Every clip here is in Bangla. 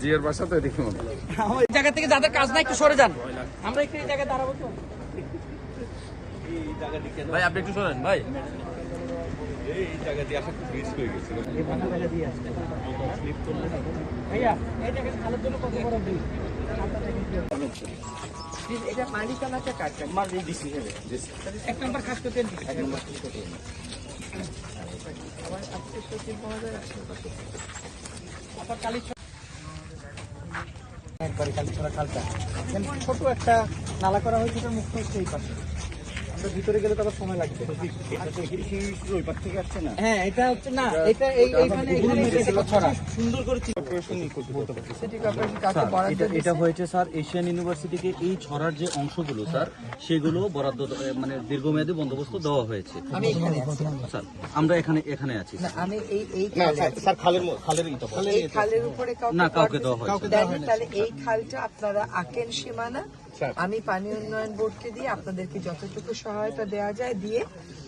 জিয়ার বাসা তো এদিকে এই জায়গা থেকে যাদের কাজ নাই একটু সরে যান। আমরা একটু এই জায়গায় দাঁড়াবো তো। ভাই আপনি একটু শোনেন ভাই। এই জায়গা দিয়ে আসা মিস হয়ে গেছে এটা মালিকানাটা কাজ মাল দিছি এক নম্বর খাস করতে এক নম্বর খাস করতে আবার আজকে সচিন পাওয়া আবার কালী একবারে কালী খালটা ছোট একটা নালা করা হয়েছে মুখ্য মুক্ত হচ্ছে এই পাশে। ভিতরে গেলে তো আবার সময় লাগবে। হ্যাঁ এটা হচ্ছে না এটা এইখানে ছড়া সুন্দর করে এটা এটা হয়েছে স্যার এশিয়ান ইউনিভার্সিটিকে এই ছড়ার যে অংশগুলো স্যার সেগুলো বরাদ্দ মানে দীর্ঘমেয়াদী বন্দোবস্ত দেওয়া হয়েছে। স্যার আমরা এখানে এখানে আছি না আমি এই এই খালে আছি। এই খালের উপরে না, কাউকে দেওয়া হয় তাহলে এই খালটা আপনারা আঁকেন সীমানা। আমি পানি উন্নয়ন বোর্ডকে দিয়ে আপনাদেরকে যতটুকু সহায়তা দেওয়া যায় দিয়ে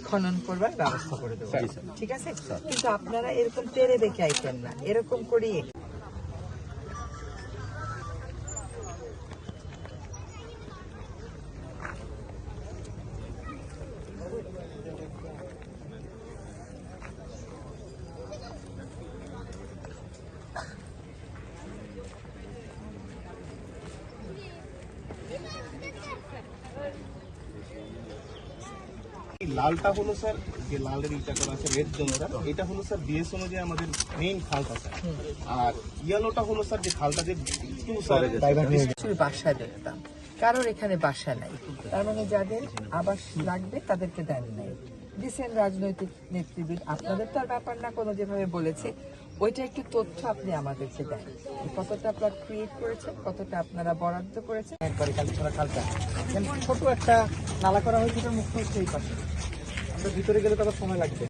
খনন করবার ব্যবস্থা করে দেবো। ঠিক আছে? কিন্তু আপনারা এরকম তেরে দেখে আইতেন না। এরকম করিয়ে লালটা হলো স্যার যে লালের ইটা করা আছে রেড জোনটা এটা হলো স্যার বিএস অনুযায়ী আমাদের মেইন খালটা স্যার। আর ইয়েলোটা হলো স্যার যে খালটা যে একটু স্যার শুধু বাসায় দেখতাম কারোর এখানে বাসা নাই। তার মানে যাদের আবাস লাগবে তাদেরকে দেন নাই। দিচ্ছেন রাজনৈতিক নেতৃবৃদ আপনাদের তো আর ব্যাপার না, কোনো যেভাবে বলেছে, ওইটা একটু তথ্য আপনি আমাদেরকে দেন। কতটা আপনারা ক্রিয়েট করেছেন, কতটা আপনারা বরাদ্দ করেছেন, একবারে কালী ছড়া খালটা ছোট একটা নালা করা হয়েছে মুক্ত হচ্ছে এই পাশে। আমরা ভিতরে গেলে তো সময় লাগবে।